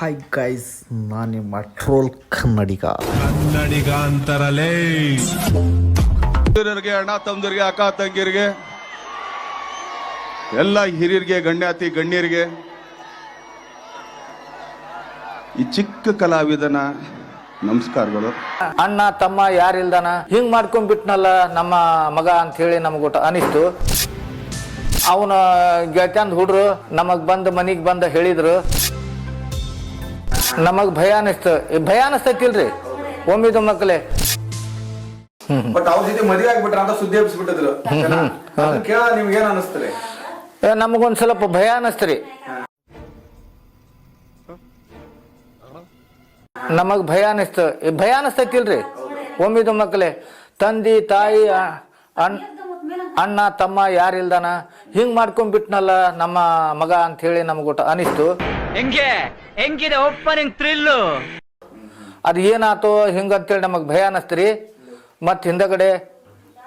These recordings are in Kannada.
ಹಾಯ್ ಗೈಸ್ ನಾನು ನಿಮ್ಮ ಟ್ರೋಲ್ ಕನ್ನಡಿಗ. ಕನ್ನಡಿಗ ಅಂತರಲೇ. ಅಣ್ಣ ತಮ್ಮದಿರಿಗೆ ಅಕ್ಕ ತಂಗಿರಿಗೆ ಎಲ್ಲ ಹಿರಿಯರಿಗೆ ಗಣ್ಯಾತಿ ಗಣ್ಯರಿಗೆ ಈ ಚಿಕ್ಕ ಕಲಾವಿದನ ನಮಸ್ಕಾರಗಳು. ಅಣ್ಣ ತಮ್ಮ ಯಾರಿಲ್ದಾನ ಹಿಂಗ್ ಮಾಡ್ಕೊಂಡ್ಬಿಟ್ನಲ್ಲ ನಮ್ಮ ಮಗ ಅಂತ ಹೇಳಿ ನಮಗೊಟ್ಟು ಅನಿಸ್ತು. ಅವನ ಗೆಳ್ತಂದ್ ಹುಡ್ರು ನಮಗ್ ಬಂದು ಮನಿಗ್ ಬಂದ ಹೇಳಿದ್ರು. ನಮಗ್ ಭಯ ಅನಿಸ್ತು ಭಯ ಅನಿಸ್ತೈತಿಲ್ರಿ. ಒಮ್ಮಿದು ಮಕ್ಕಳೇ. ಬಟ್ ಅವ್ರ ಜೊತೆ ಮದುವೆ ಆಗ್ಬಿಟ್ರ ಅಂತ ಸುದ್ದಿ ಹಬ್ಬಿಸ್ಬಿಟ್ಟಿದ್ರು ಅದನ್ನ ಕೇಳ ನಿಮ್ಗೆ ಏನ್ ಅನಿಸ್ತದೆ? ಏ, ನಮಗೊಂದ್ ಸ್ವಲ್ಪ ಭಯ ಅನಿಸ್ತ್ರಿ ನಮಗ್ ಭಯ ಅನಿಸ್ತು ಭಯ ಅನಿಸ್ತೈತಿಲ್ರಿ. ಒಮ್ಮಿದು ಮಕ್ಕಳೇ. ತಂದಿ ತಾಯಿ ಅ- ಅಣ್- ಅಣ್ಣ ತಮ್ಮ ಯಾರಿಲ್ದಾನ ಹಿಂಗ್ ಮಾಡ್ಕೊಂಡ್ಬಿಟ್ನಲ್ಲ ನಮ್ಮ ಮಗ ಅಂತ ಹೇಳಿ ನಮಗ ಅನಿಸ್ತು. ಹೆಂಗೆ? ಹೆಂಗಿದೆ ಓಪನಿಂಗ್ ಥ್ರಿಲ್ಲು ಅದು ಏನಾತೋ ಹಿಂಗಂತೇಳಿ ನಮಗ್ ಭಯ ಅನಿಸ್ತ್ರಿ. ಮತ್ ಹಿಂದಗಡೆ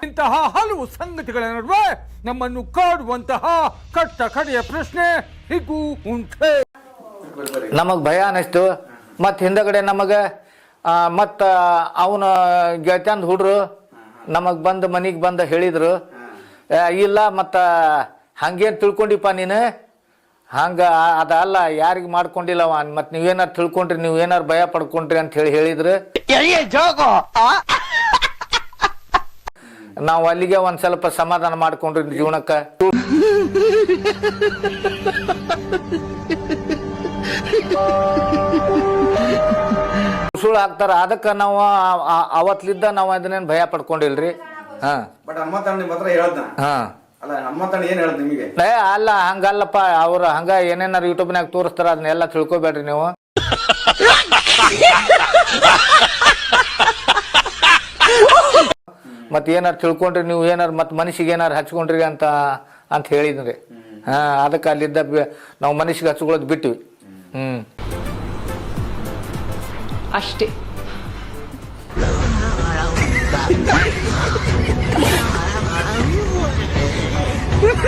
ಇಂತಹ ಹಲವು ಸಂಗತಿಗಳ ನಡುವೆ ನಮ್ಮನ್ನು ಕಾಡುವಂತಹ ಕಟ್ಟ ಕಡೆಯ ಪ್ರಶ್ನೆ ಹೀಗೂ ಉಂಟೆ. ನಮಗ್ ಭಯ ಅನಿಸ್ತು. ಮತ್ ಹಿಂದಗಡೆ ನಮಗ ಮತ್ತ ಅವನ ಗೆಳ್ತಂದ್ ಹುಡ್ರು ನಮಗ್ ಬಂದು ಮನಿಗ್ ಬಂದ ಹೇಳಿದ್ರು. ಇಲ್ಲ ಮತ್ತು ಹಂಗೇನು ತಿಳ್ಕೊಂಡಿಪ್ಪ ನೀನು? ಹಂಗ ಅದಲ್ಲ ಯಾರಿಗೆ ಮಾಡ್ಕೊಂಡಿಲ್ಲವ? ಮತ್ ನೀವೇನಾರು ತಿಳ್ಕೊಂಡ್ರಿ ನೀವು ಏನಾರು ಭಯ ಪಡ್ಕೊಂಡ್ರಿ ಅಂತ ಹೇಳಿ ಹೇಳಿದ್ರು. ನಾವು ಅಲ್ಲಿಗೆ ಒಂದು ಸ್ವಲ್ಪ ಸಮಾಧಾನ ಮಾಡ್ಕೊಂಡ್ರಿ ಜೀವನಕ್ಕ. ಸುಳ್ಳು ಹಾಕ್ತಾರ ಅದಕ್ಕೆ ನಾವು ಅವತ್ಲಿದ್ದ ನಾವು ಅದನ್ನೇನು ಭಯ ಪಡ್ಕೊಂಡಿಲ್ರಿ? ಹಾ. ಬಟ್ ಹನುಮಂತಣ್ಣ ನಿಮ್ ಹತ್ರ ಹೇಳ್ದ. ಹಾ. ಅಲ್ಲ ಹನುಮಂತಣ್ಣ ಏನ್ ಹೇಳ್ದ ನಿಮಗೆ? ಏ ಅಲ್ಲ ಹಂಗಲ್ಲಪ್ಪ ಅವ್ರು ಹಂಗ ಏನೇನಾರು ಯೂಟ್ಯೂಬ್ನಾಗ ತೋರಿಸ್ತಾರ ಅದನ್ನೆಲ್ಲ ತಿಳ್ಕೊಬೇಡ್ರಿ ನೀವು. ಮತ್ ಏನಾರು ತಿಳ್ಕೊಂಡ್ರಿ ನೀವು ಏನಾರು ಮತ್ ಮನಸ್ಸಿಗೆ ಏನಾರು ಹಚ್ಕೊಂಡ್ರಿ ಅಂತ ಅಂತ ಹೇಳಿದ್ರಿ. ಹಾ ಅದಕ್ಕೆ ಅಲ್ಲಿದ್ದ ಬಿ- ನಾವು ಮನಸ್ಸಿಗೆ ಹಚ್ಕೊಳ್ಳೋದು ಬಿಟ್ಟಿವಿ ಹ್ಮ್. ಅಷ್ಟೇ.